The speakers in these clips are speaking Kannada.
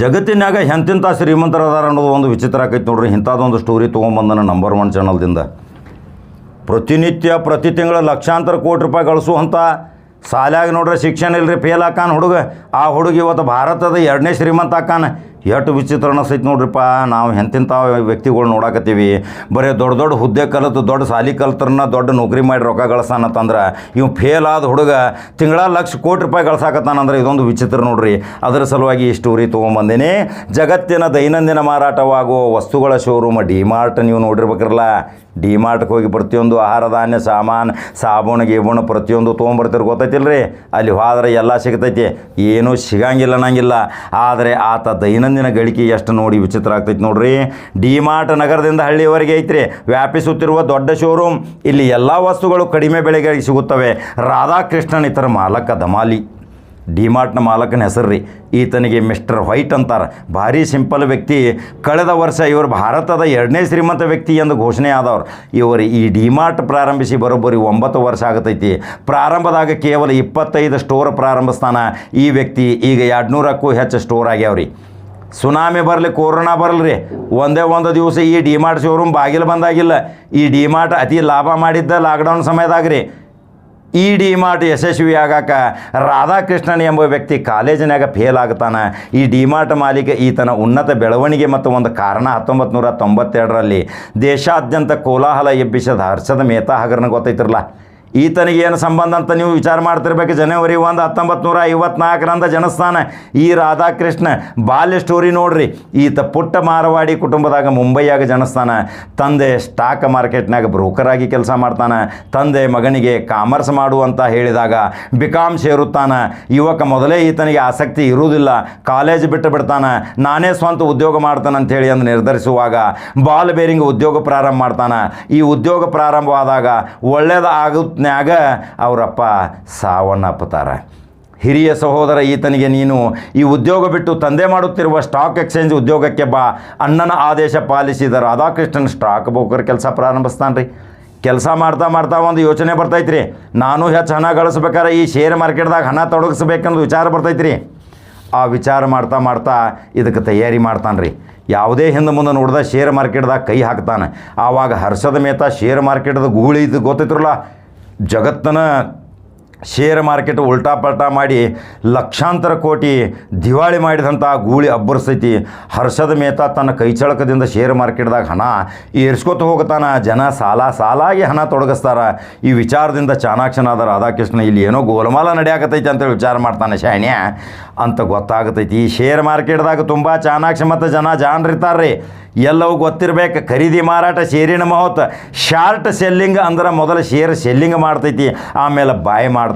ಜಗತ್ತಿನಾಗ ಎಂತಿಂಥ ಶ್ರೀಮಂತರದಾರ ಅನ್ನೋದು ಒಂದು ವಿಚಿತ್ರ ಆಕೈತಿ ನೋಡ್ರಿ. ಇಂಥದ್ದೊಂದು ಸ್ಟೋರಿ ತೊಗೊಂಬಂದನ ನಂಬರ್ ಒನ್ ಚಾನಲ್ದಿಂದ ಪ್ರತಿನಿತ್ಯ, ಪ್ರತಿ ತಿಂಗಳ ಲಕ್ಷಾಂತರ ಕೋಟಿ ರೂಪಾಯಿ ಗಳಿಸುವಂಥ ಸಾಲಾಗಿ ನೋಡ್ರಿ ಶಿಕ್ಷಣ ಇಲ್ಲರಿ ಫೇಲ್ ಆಕಾನ ಹುಡುಗ. ಆ ಹುಡುಗ ಇವತ್ತು ಭಾರತದ ಎರಡನೇ ಶ್ರೀಮಂತ ಆಕಾನ. ಎಷ್ಟು ವಿಚಿತ್ರ ಅನಿಸ್ತೈತೆ ನೋಡ್ರಿಪ್ಪ. ನಾವು ಎಂತಿಂಥ ವ್ಯಕ್ತಿಗಳು ನೋಡಾಕತ್ತೀವಿ. ಬರೀ ದೊಡ್ಡ ದೊಡ್ಡ ಹುದ್ದೆ ಕಲಿತು, ದೊಡ್ಡ ಸಾಲಿ ಕಲ್ತ್ರನ್ನ ದೊಡ್ಡ ನೌಕರಿ ಮಾಡಿ ರೊಕ್ಕ ಗಳಿಸ್ತಾನಂತಂದ್ರೆ ಇವ್ ಫೇಲ್ ಆದ ಹುಡುಗ ತಿಂಗಳ ಲಕ್ಷ ಕೋಟಿ ರೂಪಾಯಿ ಗಳಿಸಾಕತ್ತಾನಂದ್ರೆ ಇದೊಂದು ವಿಚಿತ್ರ ನೋಡ್ರಿ. ಅದರ ಸಲುವಾಗಿ ಈ ಸ್ಟೋರಿ ತೊಗೊಂಬಂದಿನಿ. ಜಗತ್ತಿನ ದೈನಂದಿನ ಮಾರಾಟವಾಗುವ ವಸ್ತುಗಳ ಶೋರೂಮ್ ಡಿಮಾರ್ಟ್ ನೀವು ನೋಡಿರ್ಬೇಕ್ರಲ್ಲ ಡಿಮಾರ್ಟ್ಗೆ ಹೋಗಿ ಪ್ರತಿಯೊಂದು ಆಹಾರ ಧಾನ್ಯ, ಸಾಮಾನು, ಸಾಬೂನು, ಗೀಬೂನು ಪ್ರತಿಯೊಂದು ತೊಗೊಂಬರ್ತಿರ್ ಗೊತ್ತೈತಿಲ್ರಿ? ಅಲ್ಲಿ ಹೋದ್ರೆ ಎಲ್ಲ ಸಿಗ್ತೈತಿ. ಏನೂ ಸಿಗಂಗಿಲ್ಲ ಅನ್ನಂಗಿಲ್ಲ. ಆದರೆ ಆತ ದೈನಂದಿನ ಗಳಿಕೆ ಎಷ್ಟು ನೋಡಿ ವಿಚಿತ್ರ ಆಗ್ತೈತಿ ನೋಡ್ರಿ. ಡಿಮಾರ್ಟ್ ನಗರದಿಂದ ಹಳ್ಳಿಯವರೆಗೆ ಐತ್ರಿ. ವ್ಯಾಪಿಸುತ್ತಿರುವ ದೊಡ್ಡ ಶೋರೂಮ್ ಇಲ್ಲಿ ಎಲ್ಲ ವಸ್ತುಗಳು ಕಡಿಮೆ ಬೆಲೆಗೆ ಸಿಗುತ್ತವೆ. ರಾಧಾಕೃಷ್ಣನ್ ಇತರ ಮಾಲಕ ದಮಾಲಿ ಡಿಮಾರ್ಟ್ನ ಮಾಲಕನ ಹೆಸರು ರೀ ಈತನಿಗೆ ಮಿಸ್ಟರ್ ವೈಟ್ ಅಂತಾರೆ. ಭಾರಿ ಸಿಂಪಲ್ ವ್ಯಕ್ತಿ. ಕಳೆದ ವರ್ಷ ಇವರು ಭಾರತದ ಎರಡನೇ ಶ್ರೀಮಂತ ವ್ಯಕ್ತಿ ಎಂದು ಘೋಷಣೆ ಆದವರು. ಇವರು ಈ ಡಿಮಾರ್ಟ್ ಪ್ರಾರಂಭಿಸಿ ಬರೋಬ್ಬರಿ ಒಂಬತ್ತು ವರ್ಷ ಆಗತೈತಿ. ಪ್ರಾರಂಭದಾಗ ಕೇವಲ ಇಪ್ಪತ್ತೈದು ಸ್ಟೋರ್ ಪ್ರಾರಂಭಿಸ್ತಾನ ಈ ವ್ಯಕ್ತಿ ಈಗ ಎರಡುನೂರಕ್ಕೂ ಹೆಚ್ಚು ಸ್ಟೋರ್ ಆಗ್ಯಾವ್ರಿ. ಸುನಾಮಿ ಬರಲಿ, ಕೊರೋನಾ ಬರಲ್ರಿ ಒಂದೇ ಒಂದು ದಿವಸ ಈ ಡಿಮಾರ್ಟ್ ಶೋರೂಮ್ ಬಾಗಿಲು ಬಂದಾಗಿಲ್ಲ. ಈ ಡಿಮಾರ್ಟ್ ಅತಿ ಲಾಭ ಮಾಡಿದ್ದ ಲಾಕ್ಡೌನ್ ಸಮಯದಾಗ ರೀ. ಈ ಡಿಮಾರ್ಟ್ ಯಶಸ್ವಿ ಆಗಾಕ ರಾಧಾಕೃಷ್ಣನ್ ಎಂಬ ವ್ಯಕ್ತಿ ಕಾಲೇಜಿನಾಗ ಫೇಲ್ ಆಗ್ತಾನೆ. ಈ ಡಿಮಾರ್ಟ್ ಮಾಲೀಕ ಈತನ ಉನ್ನತ ಬೆಳವಣಿಗೆ ಮತ್ತು ಒಂದು ಕಾರಣ ಹತ್ತೊಂಬತ್ತು ನೂರ ತೊಂಬತ್ತೆರಡರಲ್ಲಿ ದೇಶಾದ್ಯಂತ ಕೋಲಾಹಲ ಎಬ್ಬಿಸಿದ ಹರ್ಷದ ಮೇತಾ ಹಗರನ ಗೊತ್ತೈತಿರಲ್ಲ. ಈತನಿಗೆ ಏನು ಸಂಬಂಧ ಅಂತ ನೀವು ವಿಚಾರ ಮಾಡ್ತಿರ್ಬೇಕು. ಜನವರಿ ಒಂದು ಹತ್ತೊಂಬತ್ತು ನೂರ ಐವತ್ನಾಲ್ಕರಂದ ಜನಸ್ಥಾನ. ಈ ರಾಧಾಕೃಷ್ಣ ಬಾಲ್ಯ ಸ್ಟೋರಿ ನೋಡ್ರಿ. ಈತ ಪುಟ್ಟ ಮಾರವಾಡಿ ಕುಟುಂಬದಾಗ ಮುಂಬೈಯಾಗ ಜನಸ್ಥಾನ. ತಂದೆ ಸ್ಟಾಕ್ ಮಾರ್ಕೆಟ್ನಾಗ ಬ್ರೋಕರ್ ಆಗಿ ಕೆಲಸ ಮಾಡ್ತಾನೆ. ತಂದೆ ಮಗನಿಗೆ ಕಾಮರ್ಸ್ ಮಾಡು ಅಂತ ಹೇಳಿದಾಗ ಬಿಕಾಂ ಸೇರುತ್ತಾನೆ. ಯುವಕ ಮೊದಲೇ ಈತನಿಗೆ ಆಸಕ್ತಿ ಇರುವುದಿಲ್ಲ. ಕಾಲೇಜ್ ಬಿಟ್ಟು ಬಿಡ್ತಾನೆ. ನಾನೇ ಸ್ವಂತ ಉದ್ಯೋಗ ಮಾಡ್ತಾನೆ ಅಂತೇಳಿ ಅಂದು ನಿರ್ಧರಿಸುವಾಗ ಬಾಲ್ ಬೇರಿಂಗ್ ಉದ್ಯೋಗ ಪ್ರಾರಂಭ ಮಾಡ್ತಾನೆ. ಈ ಉದ್ಯೋಗ ಪ್ರಾರಂಭವಾದಾಗ ಒಳ್ಳೇದು ಆಗುತ್ನ್ಯಾಗ ಅವರಪ್ಪ ಸಾವನ್ನಪ್ಪುತ್ತಾರೆ. ಹಿರಿಯ ಸಹೋದರ ಈತನಿಗೆ ನೀನು ಈ ಉದ್ಯೋಗ ಬಿಟ್ಟು ತಂದೆ ಮಾಡುತ್ತಿರುವ ಸ್ಟಾಕ್ ಎಕ್ಸ್ಚೇಂಜ್ ಉದ್ಯೋಗಕ್ಕೆ ಬಾ. ಅಣ್ಣನ ಆದೇಶ ಪಾಲಿಸಿದ ರಾಧಾಕೃಷ್ಣನ್ ಸ್ಟಾಕ್ ಬ್ರೋಕರ್ ಕೆಲಸ ಪ್ರಾರಂಭಿಸ್ತಾನೆ ರೀ ಕೆಲಸ ಮಾಡ್ತಾ ಮಾಡ್ತಾ ಒಂದು ಯೋಚನೆ ಬರ್ತೈತ್ರಿ. ನಾನು ಹೆಚ್ಚು ಹಣ ಗಳಿಸ್ಬೇಕಾದ್ರೆ ಈ ಶೇರ್ ಮಾರ್ಕೆಟ್ದಾಗ ಹಣ ತೊಡಗಿಸ್ಬೇಕನ್ನೋದು ವಿಚಾರ ಬರ್ತೈತ್ರಿ. ಆ ವಿಚಾರ ಮಾಡ್ತಾ ಮಾಡ್ತಾ ಇದಕ್ಕೆ ತಯಾರಿ ಮಾಡ್ತಾನೆ ರೀ ಯಾವುದೇ ಹಿಂದೆ ಮುಂದೆ ನೋಡಿದ ಶೇರ್ ಮಾರ್ಕೆಟ್ದಾಗ ಕೈ ಹಾಕ್ತಾನೆ. ಆವಾಗ ಹರ್ಷದ ಮೇತ ಶೇರ್ ಮಾರ್ಕೆಟ್ದ ಗೂಳಿ ಇದು ಗೊತ್ತೈತ್ರಲ್ಲ? ಜಗತ್ತನ ಶೇರ್ ಮಾರ್ಕೆಟ್ ಉಲ್ಟಾ ಪಲ್ಟಾ ಮಾಡಿ ಲಕ್ಷಾಂತರ ಕೋಟಿ ದಿವಾಳಿ ಮಾಡಿದಂಥ ಗೂಳಿ ಅಬ್ಬರಿಸ್ತೈತಿ ಹರ್ಷದ ಮೇತ ತನ್ನ ಕೈಚಳಕದಿಂದ ಶೇರ್ ಮಾರ್ಕೆಟ್ದಾಗ ಹಣ ಏರ್ಸ್ಕೊತ ಹೋಗ್ತಾನೆ. ಜನ ಸಾಲ ಸಾಲಾಗಿ ಹಣ ತೊಡಗಿಸ್ತಾರ. ಈ ವಿಚಾರದಿಂದ ಚಾಣಾಕ್ಷನಾದ ರಾಧಾಕೃಷ್ಣ ಇಲ್ಲಿ ಏನೋ ಗೋಲಮಾಲ ನಡೆಯಾಕತೈತಿ ಅಂತೇಳಿ ವಿಚಾರ ಮಾಡ್ತಾನೆ ಶಾಣ್ಯ ಅಂತ ಗೊತ್ತಾಗತೈತಿ. ಶೇರ್ ಮಾರ್ಕೆಟ್ದಾಗ ತುಂಬ ಚಾಣಾಕ್ಷ ಮತ್ತು ಜನ ಜಾಣರಿರ್ತಾರೆ ಎಲ್ಲವೂ ಗೊತ್ತಿರಬೇಕು. ಖರೀದಿ ಮಾರಾಟ ಷೇರಿನ ಮಹೋತ್ ಶಾರ್ಟ್ ಸೆಲ್ಲಿಂಗ್ ಅಂದ್ರೆ ಮೊದಲು ಶೇರ್ ಸೆಲ್ಲಿಂಗ್ ಮಾಡ್ತೈತಿ. ಆಮೇಲೆ ಬಾಯ್ ಮಾಡ್ತೈತಿ.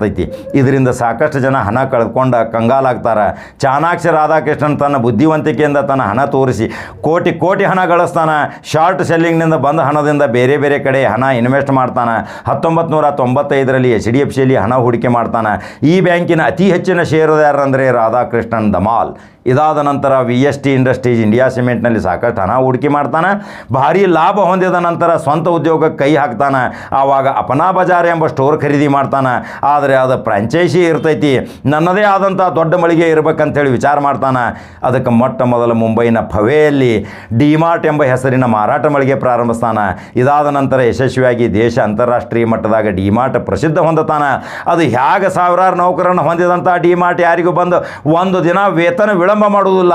ಇದರಿಂದ ಸಾಕಷ್ಟು ಜನ ಹಣ ಕಳ್ಕೊಂಡ ಕಂಗಾಲಾಗ್ತಾರೆ. ಚಾಣಾಕ್ಷ ರಾಧಾಕೃಷ್ಣನ್ ತನ್ನ ಬುದ್ಧಿವಂತಿಕೆಯಿಂದ ತನ್ನ ಹಣ ತೋರಿಸಿ ಕೋಟಿ ಕೋಟಿ ಹಣ ಗಳಿಸ್ತಾನೆ. ಶಾರ್ಟ್ ಸೆಲ್ಲಿಂಗ್ನಿಂದ ಬಂದ ಹಣದಿಂದ ಬೇರೆ ಬೇರೆ ಕಡೆ ಹಣ ಇನ್ವೆಸ್ಟ್ ಮಾಡ್ತಾನೆ. ಹತ್ತೊಂಬತ್ತು ನೂರ ತೊಂಬತ್ತೈದರಲ್ಲಿ ಎಚ್ ಡಿ ಎಫ್ ಸಿಯಲ್ಲಿ ಹಣ ಹೂಡಿಕೆ ಮಾಡ್ತಾನೆ. ಈ ಬ್ಯಾಂಕಿನ ಅತಿ ಹೆಚ್ಚಿನ ಷೇರುದಾರರಂದರೆ ರಾಧಾಕೃಷ್ಣನ್ ದಮಾಲ್ ಇದಾದ ನಂತರ V S T industries India ಸಿಮೆಂಟ್ನಲ್ಲಿ ಸಾಕಷ್ಟು ಹಣ ಹೂಡಿಕೆ ಮಾಡ್ತಾನೆ. ಭಾರಿ ಲಾಭ ಹೊಂದಿದ ನಂತರ ಸ್ವಂತ ಉದ್ಯೋಗಕ್ಕೆ ಕೈ ಹಾಕ್ತಾನೆ. ಆವಾಗ ಅಪನಾ ಬಜಾರ್ ಎಂಬ ಸ್ಟೋರ್ ಖರೀದಿ ಮಾಡ್ತಾನೆ. ಆದರೆ ಅದು ಫ್ರಾಂಚೈಸಿ ಇರ್ತೈತಿ. ನನ್ನದೇ ಆದಂಥ ದೊಡ್ಡ ಮಳಿಗೆ ಇರಬೇಕಂತೇಳಿ ವಿಚಾರ ಮಾಡ್ತಾನೆ. ಅದಕ್ಕೆ ಮೊಟ್ಟ ಮೊದಲು ಮುಂಬೈನ ಫವೆಯಲ್ಲಿ ಡಿಮಾರ್ಟ್ ಎಂಬ ಹೆಸರಿನ ಮಾರಾಟ ಮಳಿಗೆ ಪ್ರಾರಂಭಿಸ್ತಾನೆ. ಇದಾದ ನಂತರ ಯಶಸ್ವಿಯಾಗಿ ದೇಶ ಅಂತಾರಾಷ್ಟ್ರೀಯ ಮಟ್ಟದಾಗ ಡಿಮಾರ್ಟ್ ಪ್ರಸಿದ್ಧ ಹೊಂದುತ್ತಾನೆ ಅದು ಹೇಗೆ ಸಾವಿರಾರು ನೌಕರನ್ನು ಹೊಂದಿದಂಥ ಡಿಮಾರ್ಟ್ ಯಾರಿಗೂ ಬಂದು ಒಂದು ದಿನ ವೇತನ ವಿಳಂಬ ಮಾಡುವುದಿಲ್ಲ.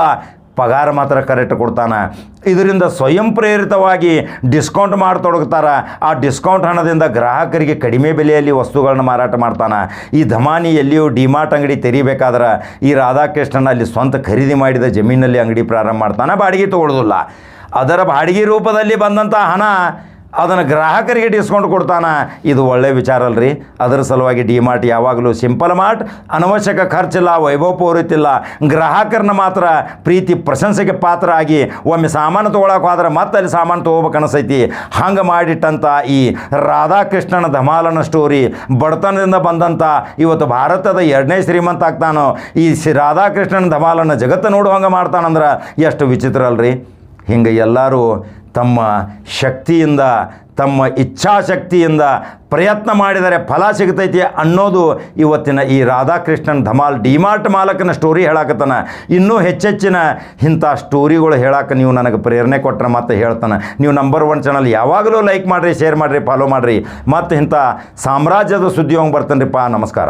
ಪಗಾರ ಮಾತ್ರ ಕರೆಕ್ಟ್ ಕೊಡ್ತಾನೆ. ಇದರಿಂದ ಸ್ವಯಂ ಪ್ರೇರಿತವಾಗಿ ಡಿಸ್ಕೌಂಟ್ ಮಾಡ್ತೊಡಗ್ತಾರೆ. ಆ ಡಿಸ್ಕೌಂಟ್ ಹಣದಿಂದ ಗ್ರಾಹಕರಿಗೆ ಕಡಿಮೆ ಬೆಲೆಯಲ್ಲಿ ವಸ್ತುಗಳನ್ನ ಮಾರಾಟ ಮಾಡ್ತಾನೆ. ಈ ಧಮಾನಿ ಎಲ್ಲಿಯೂ ಡಿಮಾರ್ಟ್ ಅಂಗಡಿ ತೆರಿಬೇಕಾದ್ರೆ ಈ ರಾಧಾಕೃಷ್ಣನ ಅಲ್ಲಿ ಸ್ವಂತ ಖರೀದಿ ಮಾಡಿದ ಜಮೀನಲ್ಲಿ ಅಂಗಡಿ ಪ್ರಾರಂಭ ಮಾಡ್ತಾನೆ. ಬಾಡಿಗೆ ತೊಗೊಳ್ಳೋದಿಲ್ಲ ಅದರ ಬಾಡಿಗೆ ರೂಪದಲ್ಲಿ ಬಂದಂಥ ಹಣ ಅದನ್ನು ಗ್ರಾಹಕರಿಗೆ ಡಿಸ್ಕೌಂಟ್ ಕೊಡ್ತಾನೆ. ಇದು ಒಳ್ಳೆ ವಿಚಾರ ಅಲ್ರಿ. ಅದರ ಸಲುವಾಗಿ ಡಿ ಮಾರ್ಟ್ ಯಾವಾಗಲೂ ಸಿಂಪಲ್ ಮಾರ್ಟ್. ಅನವಶ್ಯಕ ಖರ್ಚಿಲ್ಲ ವೈಭವಪೂರಿತಿಲ್ಲ ಗ್ರಾಹಕರನ್ನ ಮಾತ್ರ ಪ್ರೀತಿ, ಪ್ರಶಂಸೆಗೆ ಪಾತ್ರ ಆಗಿ ಒಮ್ಮೆ ಸಾಮಾನು ತೊಗೊಳಕ್ಕೆ ಹೋದ್ರೆ ಮತ್ತೆ ಅಲ್ಲಿ ಸಾಮಾನು ತೊಗೋಬೇಕು ಅನಿಸೈತಿ. ಹಂಗೆ ಮಾಡಿಟ್ಟಂಥ ಈ ರಾಧಾಕೃಷ್ಣನ ಧಮಾಲನ ಸ್ಟೋರಿ ಬಡತನದಿಂದ ಬಂದಂಥ ಇವತ್ತು ಭಾರತದ ಎರಡನೇ ಶ್ರೀಮಂತ ಆಗ್ತಾನೋ. ಈ ರಾಧಾಕೃಷ್ಣನ ಧಮಾಲನ ಜಗತ್ತು ನೋಡುವಂಗೆ ಮಾಡ್ತಾನಂದ್ರೆ ಎಷ್ಟು ವಿಚಿತ್ರ ಅಲ್ರಿ. ಹಿಂಗೆ ಎಲ್ಲರೂ ತಮ್ಮ ಶಕ್ತಿಯಿಂದ, ತಮ್ಮ ಇಚ್ಛಾಶಕ್ತಿಯಿಂದ ಪ್ರಯತ್ನ ಮಾಡಿದರೆ ಫಲ ಸಿಗ್ತೈತಿ ಅನ್ನೋದು ಇವತ್ತಿನ ಈ ರಾಧಾಕೃಷ್ಣನ್ ಧಮಾಲ್, ಡಿಮಾರ್ಟ್ ಮಾಲಕನ ಸ್ಟೋರಿ ಹೇಳಾಕತ್ತಾನ. ಇನ್ನೂ ಹೆಚ್ಚೆಚ್ಚಿನ ಇಂಥ ಸ್ಟೋರಿಗಳು ಹೇಳಕ್ಕೆ ನೀವು ನನಗೆ ಪ್ರೇರಣೆ ಕೊಟ್ಟರೆ ಮತ್ತೆ ಹೇಳ್ತಾನೆ. ನೀವು ನಂಬರ್ ಒನ್ ಚಾನಲ್ ಯಾವಾಗಲೂ ಲೈಕ್ ಮಾಡಿರಿ ಶೇರ್ ಮಾಡಿರಿ ಫಾಲೋ ಮಾಡಿರಿ. ಮತ್ತು ಇಂಥ ಸಾಮ್ರಾಜ್ಯದ ಸುದ್ದಿ ಹೋಗಿ ಬರ್ತಾನೆ ನಮಸ್ಕಾರ.